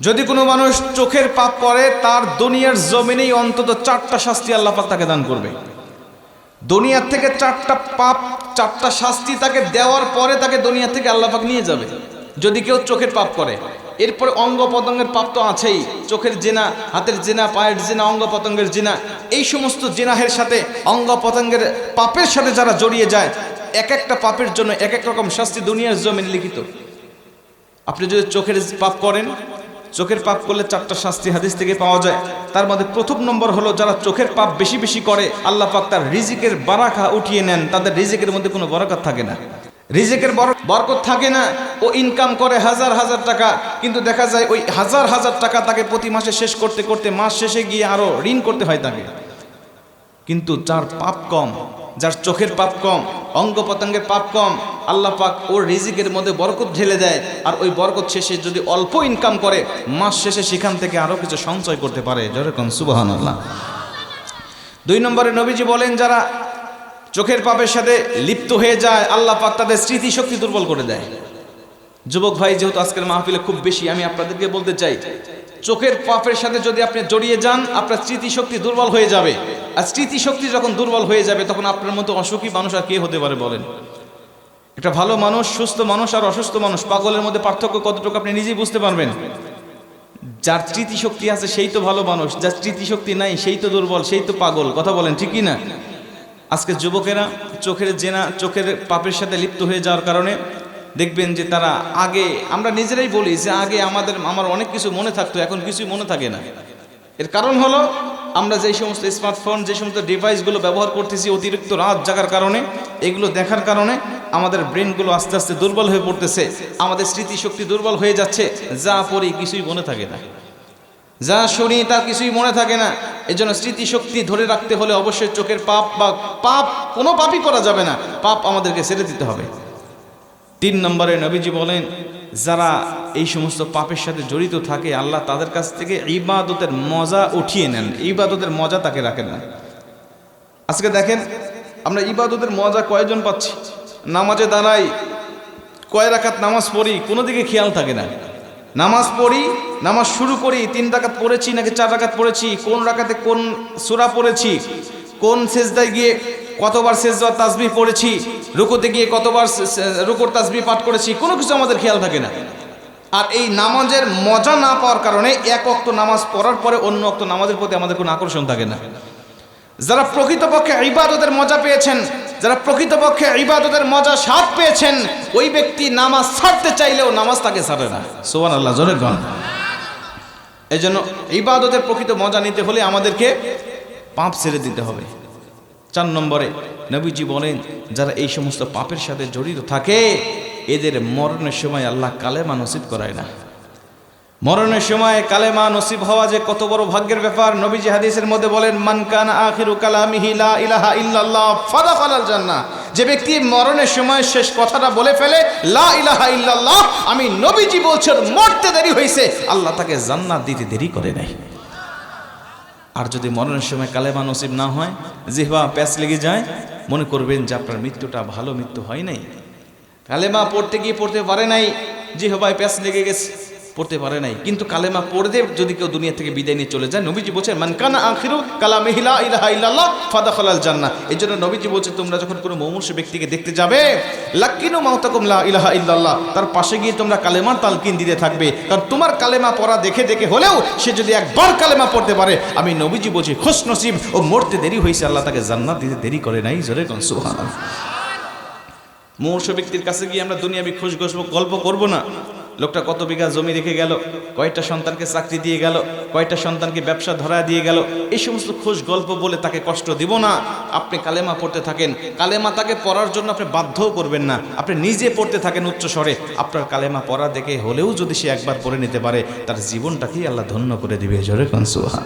যদি কোনো মানুষ চোখের পাপ করে, তার দুনিয়ার জমিনেই অন্তত চারটা শাস্তি আল্লাহ পাক তাকে দান করবে। দুনিয়ার থেকে চারটা পাপ, চারটা শাস্তি তাকে দেওয়ার পরে তাকে দুনিয়া থেকে আল্লাহ পাক নিয়ে যাবে। যদি কেউ চোখের পাপ করে, এরপরে অঙ্গ পতঙ্গের পাপ তো আছেই, চোখের জেনা, হাতের জেনা, পায়ের জেনা অঙ্গ পতঙ্গের জেনা, এই সমস্ত জেনাহের সাথে অঙ্গ পতঙ্গের পাপের সাথে যারা জড়িয়ে যায় এক একটা পাপের জন্য এক এক রকম শাস্তি দুনিয়ার জমিনে লিখিত। আপনি যদি চোখের পাপ করেন চোখের পাপ করলে চারটা শাস্তি হাদিস থেকে পাওয়া যায়। তার মধ্যে প্রথম নম্বর হলো, যারা চোখের পাপ বেশি বেশি করে, আল্লাহ পাক তার রিজিকের বারাকা উঠিয়ে নেন। তাদের রিজিকের মধ্যে কোনো বরকত থাকে না। রিজিকের বর- বরকত থাকে না। ও ইনকাম করে হাজার হাজার টাকা, কিন্তু দেখা যায় ওই হাজার হাজার টাকা তাকে প্রতি মাসে শেষ করতে করতে মাস শেষে গিয়ে আরও ঋণ করতে হয় তাকে। কিন্তু যার পাপ কম, যার চোখের পাপ কম, অঙ্গ পাপ কম আল্লাহ পাক ওর রিজিকের মধ্যে বরকত ঢেলে দেয়, আর ওই বরকত শেষে যদি অল্প ইনকাম করে, মাস শেষে সেখান থেকে আরও কিছু সঞ্চয় করতে পারে। যেরকম সুবাহান আল্লাহ দুই নম্বরে নবীজি বলেন, যারা চোখের পাপের সাথে লিপ্ত হয়ে যায়, আল্লাহ পাক তাদের স্মৃতিশক্তি দুর্বল করে দেয়। যুবক ভাই, যেহেতু আজকের মাহফিলে খুব বেশি, আমি আপনাদেরকে বলতে চাই, চোখের পাপের সাথে যদি আপনি জড়িয়ে যান, আপনার স্মৃতিশক্তি দুর্বল হয়ে যাবে। আর স্মৃতিশক্তি যখন দুর্বল হয়ে যাবে, তখন আপনার মতো অসুখী মানুষ আর কে হতে পারে বলেন? একটা ভালো মানুষ, সুস্থ মানুষ আর অসুস্থ মানুষ, পাগলের মধ্যে পার্থক্য কতটুকু আপনি নিজেই বুঝতে পারবেন? যার স্মৃতিশক্তি আছে সেই তো ভালো মানুষ, যার স্মৃতিশক্তি নাই সেই তো দুর্বল, সেই তো পাগল, কথা বলেন ঠিকই না আজকে যুবকেরা চোখের জেনা, চোখের পাপের সাথে লিপ্ত হয়ে যাওয়ার কারণে দেখবেন যে তারা আগে, আমরা নিজেরাই বলি যে আগে আমাদের, আমার অনেক কিছু মনে থাকতো, এখন কিছুই মনে থাকে না। এর কারণ হলো আমরা যে সমস্ত স্মার্টফোন যে সমস্ত ডিভাইসগুলো ব্যবহার করতেছি অতিরিক্ত রাত জাগার কারণে, এগুলো দেখার কারণে আমাদের ব্রেনগুলো আস্তে আস্তে দুর্বল হয়ে পড়তেছে। আমাদের স্মৃতিশক্তি দুর্বল হয়ে যাচ্ছে, যা পড়ি কিছুই মনে থাকে না। যা শুনি তা কিছুই মনে থাকে না। এই জন্য স্মৃতিশক্তি ধরে রাখতে হলে অবশ্যই চোখের পাপ বা পাপ কোনো পাপই করা যাবে না। পাপ আমাদেরকে ছেড়ে দিতে হবে। তিন নম্বরে নবীজি বলেন যারা এই সমস্ত পাপের সাথে জড়িত থাকে, আল্লাহ তাদের কাছ থেকে ইবাদতের মজা উঠিয়ে নেন। ইবাদতের মজা তাকে রাখেন না। আজকে দেখেন, আমরা ইবাদতের মজা কয়জন পাচ্ছি? নামাজে দাঁড়াই, কয় রাকাত নামাজ পড়ি, কোনো দিকে খেয়াল থাকে না। নামাজ পড়ি, নামাজ শুরু করি, তিন রাকাত পড়েছি নাকি চার রাকাত পড়েছি, কোন রাকাতে কোন সূরা পড়েছি, কোন সেজদায় গিয়ে কতবার সেজদার তাসবিহ পড়েছি রুকুতে গিয়ে কতবার রুকুর তাসবিহ পাঠ করেছি, কোনো কিছু আমাদের খেয়াল থাকে না। আর এই নামাজের মজা না পাওয়ার কারণে এক অক্ত নামাজ পড়ার পরে অন্য অক্ত নামাজের প্রতি আমাদের কোনো আকর্ষণ থাকে না। যারা প্রকৃতপক্ষে ইবাদতের মজা পেয়েছেন, যারা প্রকৃতপক্ষে ইবাদতের মজা স্বাদ পেয়েছেন, ওই ব্যক্তি নামাজ ছাড়তে চাইলেও নামাজ তাকে ছাড়ে না। সোহান আল্লাহ জোরে গণ এই জন্য ইবাদতের প্রকৃত মজা নিতে হলে আমাদেরকে পাপ ছেড়ে দিতে হবে। চার নম্বরে নবীজি বলেন, যারা এই সমস্ত পাপের সাথে জড়িত থাকে, এদের মরণের সময় আল্লাহ কালেমা নসিব করায় না। মরণের সময় কালেমা নসিব হওয়া যে কত বড় ভাগ্যের ব্যাপার, নবীজি হাদিসের মধ্যে বলেন, মান কানা আখিরু লা ইলাহা যে ব্যক্তি মরণের সময় শেষ কথাটা বলে ফেলে, লা ইলাহা আমি নবীজি বলছেন, মরতে দেরি হয়েছে আল্লাহ তাকে জান্নাত দিতে দেরি করে নাই। আর যদি মরণের সময় কালেমা নসিব না হয়, জিহবা প্যাচ লেগে যায়, মনে করবেন যে আপনার মৃত্যুটা ভালো মৃত্যু হয় নাই। কালেমা পড়তে গিয়ে পড়তে পারে নাই, জিহবায় প্যাচ লেগে গেছে। পড়তে পারে নাই। কিন্তু কালেমা পড়তে যদি কেউ দুনিয়া থেকে বিদায় নিয়ে চলে যায়, নবীজি বলছেন মানকানা আখিরু কালা মেহিলা ইলাহা ইল্লাল্লাহ ফাদা খালাল জান্নাহ। এই জন্য নবীজি বলছে তোমরা যখন কোনো মমূর্ষ ব্যক্তিকে দেখতে যাবে লাক্কিনু মাউতাকুম লা ইলাহা ইল্লাল্লাহ, তার পাশে গিয়ে তোমরা কালেমার তালকিন দিতে থাকবে। কারণ তোমার কালেমা পড়া দেখে দেখে হলেও সে যদি একবার কালেমা পড়তে পারে, আমি নবীজি বলছি খুশ নসিব ও মরতে দেরি হয়েছে, আল্লাহ তাকে জান্নাত দিতে দেরি করে নাই। জোরে কোন সুবহানাল্লাহ। মূর্ষ ব্যক্তির কাছে গিয়ে আমরা দুনিয়াবি খোঁজ গল্প করব না। লোকটা কত বিঘা জমি রেখে গেল, কয়টা সন্তানকে চাকরি দিয়ে গেল, কয়টা সন্তানকে ব্যবসা ধরা দিয়ে গেল, এই সমস্ত খোঁজ গল্প বলে তাকে কষ্ট দিব না। আপনি কালেমা পড়তে থাকেন, কালেমা তাকে পড়ার জন্য আপনি বাধ্যও করবেন না। আপনি নিজে পড়তে থাকেন উচ্চ স্বরে, আপনার কালেমা পড়া দেখে হলেও যদি সে একবার পড়ে নিতে পারে, তার জীবনটাকেই আল্লাহ ধন্য করে দিবে। জোরে কনসুহা